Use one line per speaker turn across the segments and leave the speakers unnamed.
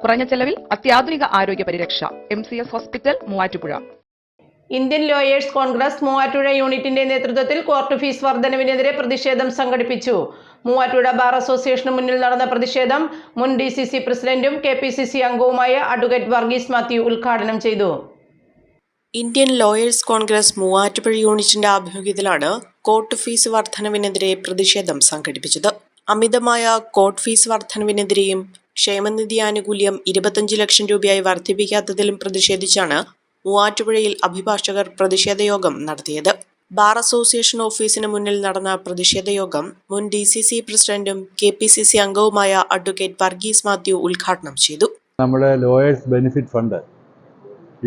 കുറഞ്ഞ ചെലവിൽ അത്യാധുനിക ആരോഗ്യ പരിരക്ഷ. M C S hospital Muvattupuzha.
Indian lawyers Congress Muvattupuzha യൂണിറ്റിന്റെ നേതൃത്വത്തിൽ കോർട്ട് ഫീസ് വർധനവിനെതിരെ പ്രതിഷേധം സംഘടിപ്പിച്ചു. മൂവാറ്റുപുഴ ബാർ അസോസിയേഷന് മുന്നിൽ നടന്ന പ്രതിഷേധം മുൻ ഡി സി സി പ്രസിഡന്റും കെ പി സി സി അംഗവുമായ അഡ്വക്കേറ്റ് വർഗീസ് മാത്യു ഉദ്ഘാടനം ചെയ്തു.
ഇന്ത്യൻ ലോയേഴ്സ് കോൺഗ്രസ് മൂവാറ്റുപുഴ യൂണിറ്റിന്റെ ആഭിമുഖ്യത്തിലാണ് കോർട്ട് ഫീസ് വർധനവിനെതിരെ പ്രതിഷേധം സംഘടിപ്പിച്ചത്. അമിതമായ കോർട്ട് ഫീസ് വർധനവിനെതിരെയും ക്ഷേമനിധി ആനുകൂല്യം ഇരുപത്തഞ്ച് ലക്ഷം രൂപയായി വർദ്ധിപ്പിക്കാത്തതിലും പ്രതിഷേധിച്ചാണ് മൂവാറ്റുപുഴയിൽ അഭിഭാഷകർ പ്രതിഷേധയോഗം നടത്തിയത്. ബാർ അസോസിയേഷൻ ഓഫീസിന് മുന്നിൽ നടന്ന പ്രതിഷേധ യോഗം മുൻ ഡി സി സി പ്രസിഡന്റും കെ പി സി സി അംഗവുമായ അഡ്വക്കേറ്റ് വർഗീസ് മാത്യു ഉദ്ഘാടനം ചെയ്തു.
നമ്മുടെ ലോയേഴ്സ് ബെനിഫിറ്റ് ഫണ്ട്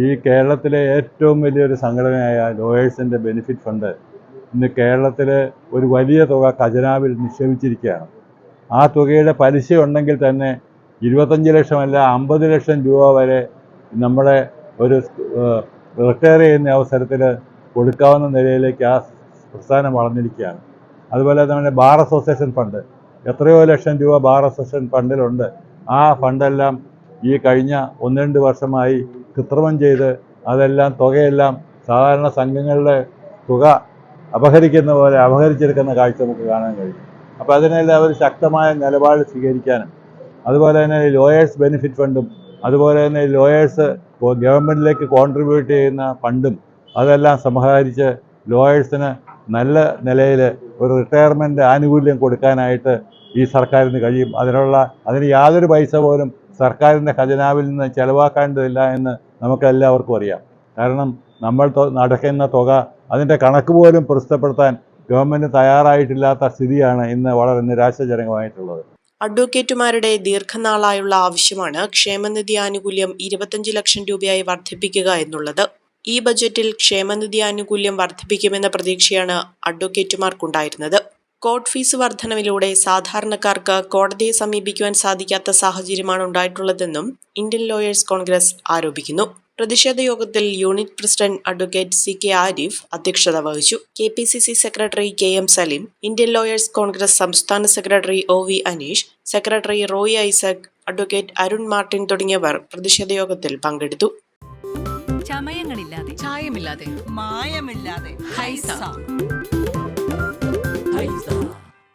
ഈ കേരളത്തിലെ ഏറ്റവും വലിയൊരു സംഘടനയായ ലോയേഴ്സിന്റെ ബെനിഫിറ്റ് ഫണ്ട് ഇന്ന് കേരളത്തിലെ ഒരു വലിയ തുക ഖജനാവിൽ നിക്ഷേപിച്ചിരിക്കുകയാണ്. ആ തുകയുടെ പലിശ ഉണ്ടെങ്കിൽ തന്നെ ഇരുപത്തഞ്ച് ലക്ഷമല്ല അമ്പത് ലക്ഷം രൂപ വരെ നമ്മുടെ ഒരു റിട്ടയർ ചെയ്യുന്ന അവസരത്തിൽ കൊടുക്കാവുന്ന നിലയിലേക്ക് ആ പ്രസ്ഥാനം വളർന്നിരിക്കുകയാണ്. അതുപോലെ നമ്മുടെ ബാർ അസോസിയേഷൻ ഫണ്ട് എത്രയോ ലക്ഷം രൂപ ബാർ അസോസിയേഷൻ ഫണ്ടിലുണ്ട്. ആ ഫണ്ടെല്ലാം ഈ കഴിഞ്ഞ ഒന്ന് രണ്ട് വർഷമായി കൃത്രിമം ചെയ്ത് അതെല്ലാം തുകയെല്ലാം സാധാരണ സംഘങ്ങളുടെ തുക അപഹരിക്കുന്ന പോലെ അപഹരിച്ചെടുക്കുന്ന കാഴ്ച നമുക്ക് കാണാൻ കഴിയും. അപ്പോൾ അതിനെല്ലാം അവർ ശക്തമായ നിലപാട് സ്വീകരിക്കാനും അതുപോലെ തന്നെ ലോയേഴ്സ് ബെനിഫിറ്റ് ഫണ്ടും അതുപോലെ തന്നെ ലോയേഴ്സ് ഗവൺമെന്റിലേക്ക് കോൺട്രിബ്യൂട്ട് ചെയ്യുന്ന ഫണ്ടും അതെല്ലാം സമാഹരിച്ച് ലോയേഴ്സിന് നല്ല നിലയിൽ ഒരു റിട്ടയർമെന്റ് ആനുകൂല്യം കൊടുക്കാനായിട്ട് ഈ സർക്കാരിന് കഴിയും. അതിനുള്ള അതിന് യാതൊരു പൈസ പോലും സർക്കാരിന്റെ ഖജനാവിൽ നിന്ന് ചെലവാക്കേണ്ടതില്ല എന്ന് നമുക്കെല്ലാവർക്കും അറിയാം. കാരണം നമ്മൾ നടക്കുന്ന തുക അതിന്റെ കണക്ക് പോലും പ്രസിദ്ധപ്പെടുത്താൻ ഗവൺമെന്റ് തയ്യാറായിട്ടില്ലാത്ത സ്ഥിതിയാണ് ഇന്ന് വളരെ നിരാശാജനകമായിട്ടുള്ളത്.
അഡ്വക്കേറ്റുമാരുടെ ദീർഘനാളായുള്ള ആവശ്യമാണ് ക്ഷേമനിധി ആനുകൂല്യം ഇരുപത്തഞ്ച് ലക്ഷം രൂപയായി വർദ്ധിപ്പിക്കുക എന്നുള്ളത്. ഈ ബജറ്റിൽ ക്ഷേമനിധി ആനുകൂല്യം വർദ്ധിപ്പിക്കുമെന്ന പ്രതീക്ഷയാണ് അഡ്വക്കേറ്റുമാർക്കുണ്ടായിരുന്നത്. കോർട്ട് ഫീസ് വർധനവിലൂടെ സാധാരണക്കാർക്ക് കോടതിയെ സമീപിക്കുവാൻ സാധിക്കാത്ത സാഹചര്യമാണ് ഉണ്ടായിട്ടുള്ളതെന്നും ഇന്ത്യൻ ലോയേഴ്സ് കോൺഗ്രസ് ആരോപിക്കുന്നു. പ്രതിഷേധ യോഗത്തിൽ unit president advocate C K Arif അധ്യക്ഷത വഹിച്ചു. K P C C secretary K M Salim Indian lawyers Congress സംസ്ഥാന secretary O V Aneesh secretary Roy Isaac advocate Arun Martin തുടങ്ങിയവർ പ്രതിഷേധ യോഗത്തിൽ പങ്കെടുത്തു.
ചമയങ്ങളില്ലാതെ
ചായമില്ലാതെ
മായമില്ലാതെ
ഹൈസ.
ഹൈസ.